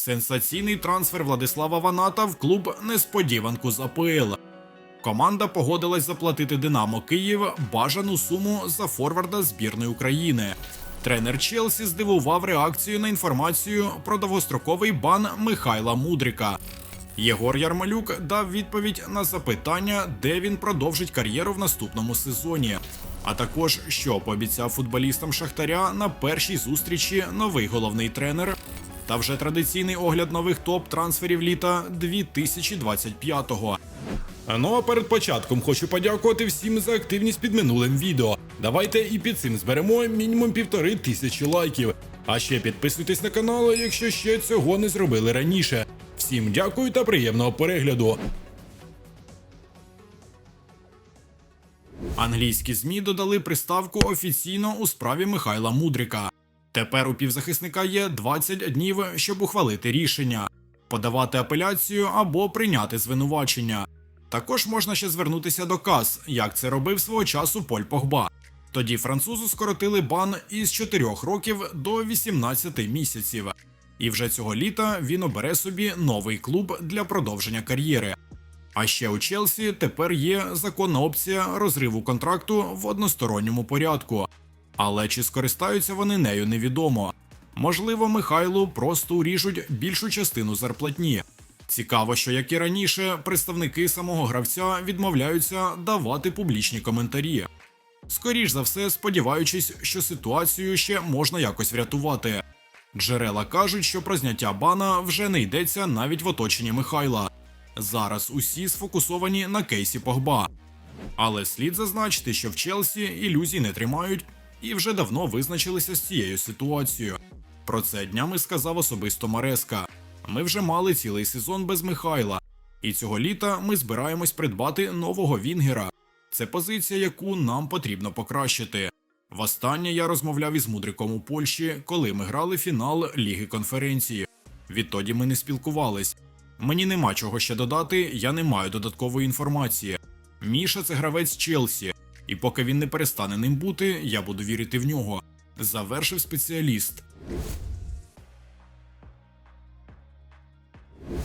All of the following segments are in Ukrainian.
Сенсаційний трансфер Владислава Ваната в клуб несподіванку з АПЛ. Команда погодилась заплатити Динамо Київ бажану суму за форварда збірної України. Тренер Челсі здивував реакцію на інформацію про довгостроковий бан Михайла Мудрика. Єгор Ярмолюк дав відповідь на запитання, де він продовжить кар'єру в наступному сезоні. А також що пообіцяв футболістам Шахтаря на першій зустрічі новий головний тренер та вже традиційний огляд нових топ-трансферів літа 2025-го. Ну а перед початком хочу подякувати всім за активність під минулим відео. Давайте і під цим зберемо мінімум півтори тисячі лайків. А ще підписуйтесь на канал, якщо ще цього не зробили раніше. Всім дякую та приємного перегляду. Англійські ЗМІ додали приставку офіційно у справі Михайла Мудрика. Тепер у півзахисника є 20 днів, щоб ухвалити рішення, подавати апеляцію або прийняти звинувачення. Також можна ще звернутися до КАС, як це робив свого часу Поль Погба. Тоді французу скоротили бан із 4 років до 18 місяців. І вже цього літа він обере собі новий клуб для продовження кар'єри. А ще у Челсі тепер є законна опція розриву контракту в односторонньому порядку. Але чи скористаються вони нею невідомо. Можливо, Михайлу просто уріжуть більшу частину зарплатні. Цікаво, що як і раніше, представники самого гравця відмовляються давати публічні коментарі. Скоріш за все, сподіваючись, що ситуацію ще можна якось врятувати. Джерела кажуть, що про зняття бана вже не йдеться навіть в оточенні Михайла. Зараз усі сфокусовані на кейсі Погба. Але слід зазначити, що в Челсі ілюзій не тримають і вже давно визначилися з цією ситуацією. Про це днями сказав особисто Мареска. Ми вже мали цілий сезон без Михайла, і цього літа ми збираємось придбати нового Вінгера. Це позиція, яку нам потрібно покращити. Востаннє я розмовляв із Мудриком у Польщі, коли ми грали фінал Ліги конференції. Відтоді ми не спілкувались. Мені нема чого ще додати, я не маю додаткової інформації. Міша це гравець Челсі, і поки він не перестане ним бути, я буду вірити в нього. Завершив спеціаліст.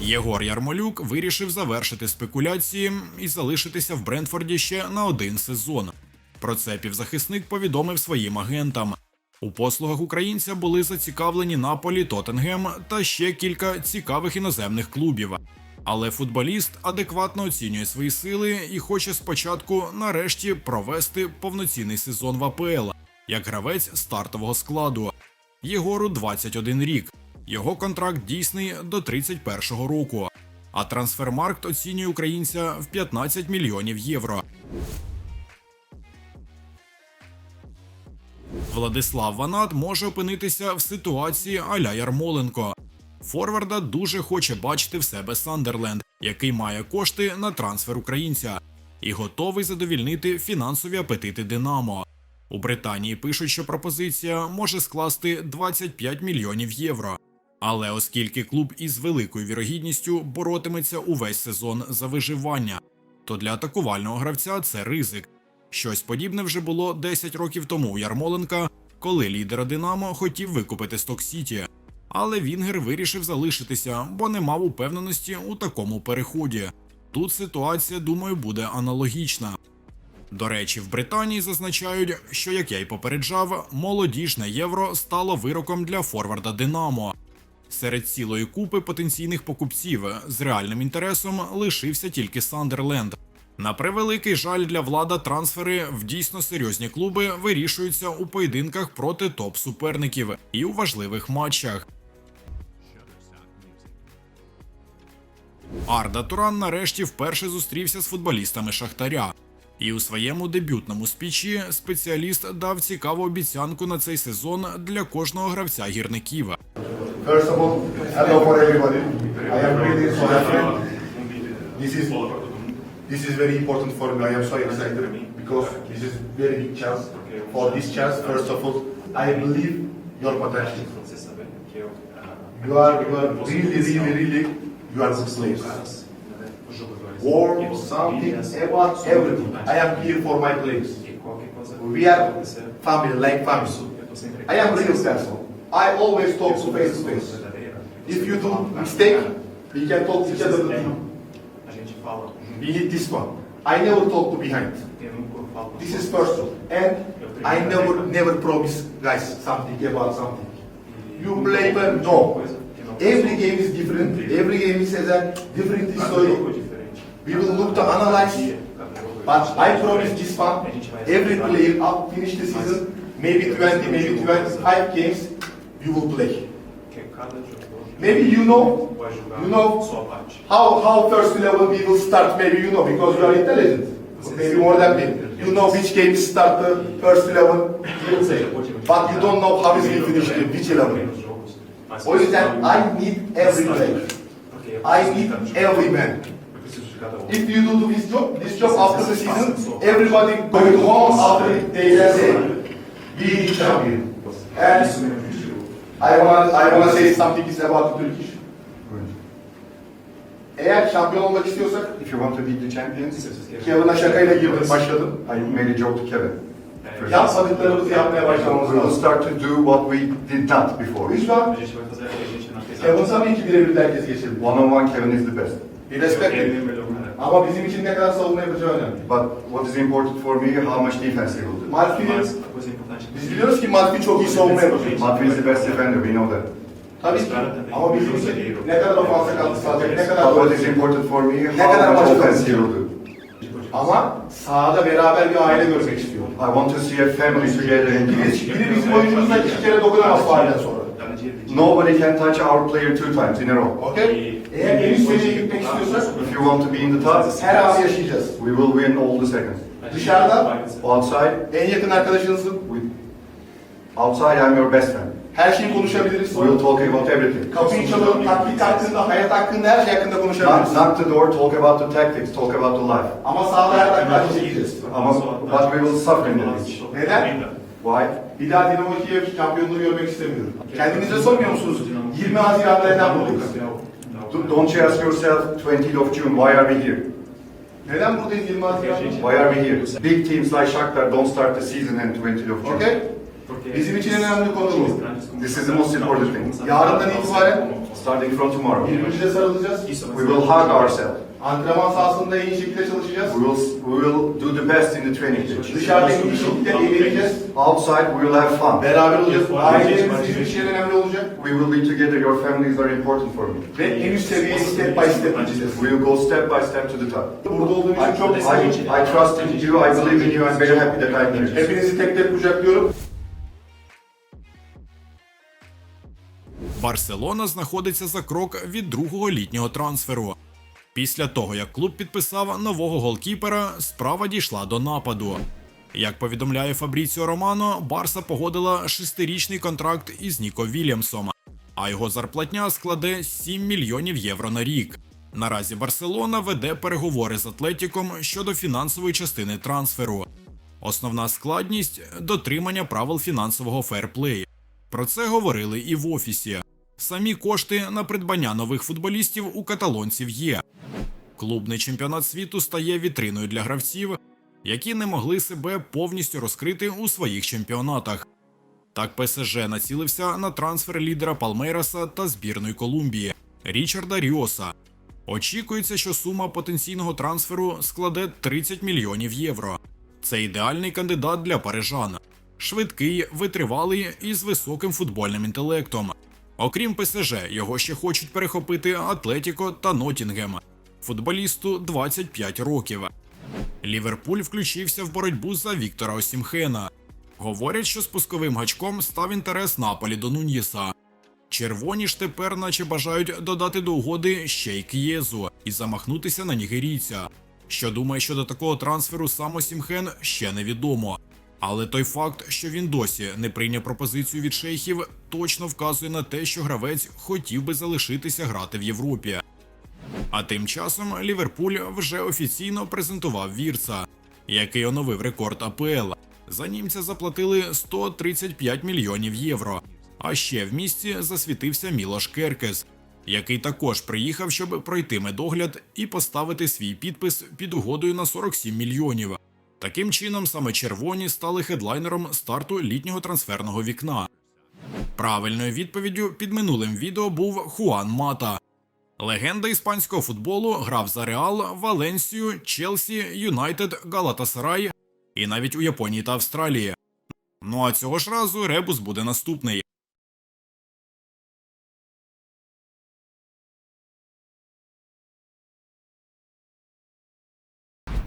Єгор Ярмолюк вирішив завершити спекуляції і залишитися в Брентфорді ще на один сезон. Про це півзахисник повідомив своїм агентам. У послугах українця були зацікавлені Наполі, Тоттенгем та ще кілька цікавих іноземних клубів. Але футболіст адекватно оцінює свої сили і хоче спочатку нарешті провести повноцінний сезон в АПЛ як гравець стартового складу. Єгору 21 рік. Його контракт дійсний до 31-го року. А трансфермаркт оцінює українця в 15 мільйонів євро. Владислав Ванат може опинитися в ситуації аля Ярмоленко. Форварда дуже хоче бачити в себе Сандерленд, який має кошти на трансфер українця, і готовий задовільнити фінансові апетити Динамо. У Британії пишуть, що пропозиція може скласти 25 мільйонів євро. Але оскільки клуб із великою вірогідністю боротиметься увесь сезон за виживання, то для атакувального гравця це ризик. Щось подібне вже було 10 років тому у Ярмоленка, коли лідера Динамо хотів викупити Сток Сіті. Але Вінгер вирішив залишитися, бо не мав упевненості у такому переході. Тут ситуація, думаю, буде аналогічна. До речі, в Британії зазначають, що, як я й попереджав, молодіжне євро стало вироком для форварда Динамо. Серед цілої купи потенційних покупців з реальним інтересом лишився тільки Сандерленд. На превеликий жаль для влада трансфери в дійсно серйозні клуби вирішуються у поєдинках проти топ-суперників і у важливих матчах. Арда Туран нарешті вперше зустрівся з футболістами Шахтаря. І у своєму дебютному спічі спеціаліст дав цікаву обіцянку на цей сезон для кожного гравця гірників. This is very important for me. I am so excited because this is very big chance. For this chance, first of all, I believe your potential. You are you are really really really you are players. War, something everything. I am here for my place. We are family, like family. I am real person. I always talk to face to face. If you do mistake, we can talk to each other. A gente fala, We need this one. I never talk to behind. eu nunca falo. This is personal. And I never, never promise guys something about something. You blame well? No. Every game is different. Every game is has a different story. We will look to analyze. But I promise this one. Every player up finish the season, maybe 20, maybe 25 games, you will play. Maybe you know you know how how first level we will start. Maybe you know because you are intelligent. Maybe more than me. You know which games start the first level. But you don't know how is he finish in which level. O yüzden I need every. Porque I need every man. If you do this job, this job after the season, everybody going home after they say, we champion. And. I wanna, I wanna say something is about Turkish. Eğer şampiyon olmak istiyorsak, If you want to beat the champions. Kevin'a şakayla girdim, başladım. I made a joke to Kevin. Yapmadıklarımızı yapmaya başlamamız We will lazım. start to do what we did not before. Lütfen, Kevin tabii ki birebir herkes geçelim. One on one, Kevin is the best. Bir respect edin. Ama bizim için ne kadar savunma yapacağı önemli. But what is important for me, how much defense he will do. É biz biliyoruz ki Malfi çok iyi savunma yapacak. Matthew is the best defender, we know that. Tabii ki. Ama bizim için ne kadar ofansa katkı sağlayacak, ne kadar But what is important for me, Ne how kadar much maç offense he will do. Ama sahada beraber bir aile görmek istiyor. I want to see a family together in Biri, peace. biri bizim oyuncumuza iki kere dokunamaz failden sonra. Nobody can touch our player two times in a row. Okey? Eğer en üst seviyeye gitmek istiyorsak If you want to be in the top, her anı yaşayacağız. we will win all the seconds. Dışarıda? Outside, En yakın arkadaşınızın outside I'm your best friend. Her şeyi konuşabiliriz. We will talk about everything. Kapıyı çalalım, taktik hakkında, hayat hakkında her şey hakkında Knock, konuşabiliriz. knock the door, talk about the tactics, talk about the life. Ama sahada her dakika çekeceğiz. Ama but we will suffer in the pitch. Neden? Why? Bir daha Dinamo Kiev şampiyonluğu görmek istemiyorum. Kendinize sormuyor musunuz? 20 Haziran'da neden buradayız? Do- Don't you ask yourself, 20th of June, why are we here? Neden buradayız 20 Haziran'da? Why are we here? Big teams like Shakhtar don't start the season in 20th of June. Okey? Bizim için en önemli konu bu. This is the most important thing. Yarından itibaren Starting from tomorrow, birbirimize sarılacağız. we will hug ourselves. Antrenman sahasında en iyi şekilde çalışacağız. We will, we will do the best in the training pitch. Dışarıda en iyi şekilde eğleneceğiz. Outside, we will have fun. Beraber olacağız. Ailelerimiz bizim için önemli olacak. We will be together. Your families are important for me. Ve en üst seviyeye step by step gideceğiz. We will go step by step to the top. Burada olduğum için çok I, mutluyum. I trust in you. I believe in you. I'm very happy that I'm here. Hepinizi tek tek kucaklıyorum. Барселона знаходиться за крок від другого літнього трансферу. Після того, як клуб підписав нового голкіпера, справа дійшла до нападу. Як повідомляє Фабріціо Романо, Барса погодила шестирічний контракт із Ніко Вільямсом, а його зарплатня складе 7 мільйонів євро на рік. Наразі Барселона веде переговори з Атлетіком щодо фінансової частини трансферу. Основна складність дотримання правил фінансового ферплею. Про це говорили і в офісі. Самі кошти на придбання нових футболістів у каталонців є. Клубний чемпіонат світу стає вітриною для гравців, які не могли себе повністю розкрити у своїх чемпіонатах. Так ПСЖ націлився на трансфер лідера Палмейраса та збірної Колумбії Річарда Ріоса. Очікується, що сума потенційного трансферу складе 30 мільйонів євро. Це ідеальний кандидат для парижан. Швидкий, витривалий і з високим футбольним інтелектом. Окрім ПСЖ, його ще хочуть перехопити Атлетіко та Нотінгем. Футболісту 25 років. Ліверпуль включився в боротьбу за Віктора Осімхена. Говорять, що спусковим гачком став інтерес Наполі до Нуньєса. Червоні ж тепер наче бажають додати до угоди ще й К'єзу і замахнутися на нігерійця. Що думає щодо такого трансферу сам Осімхен, ще невідомо. Але той факт, що він досі не прийняв пропозицію від шейхів, точно вказує на те, що гравець хотів би залишитися грати в Європі. А тим часом Ліверпуль вже офіційно презентував Вірца, який оновив рекорд АПЛ. За німця заплатили 135 мільйонів євро. А ще в місті засвітився Мілош Керкес, який також приїхав, щоб пройти медогляд і поставити свій підпис під угодою на 47 мільйонів. Таким чином, саме червоні стали хедлайнером старту літнього трансферного вікна. Правильною відповіддю під минулим відео був Хуан Мата. Легенда іспанського футболу грав за Реал, Валенсію, Челсі, Юнайтед, Галатасарай і навіть у Японії та Австралії. Ну а цього ж разу ребус буде наступний.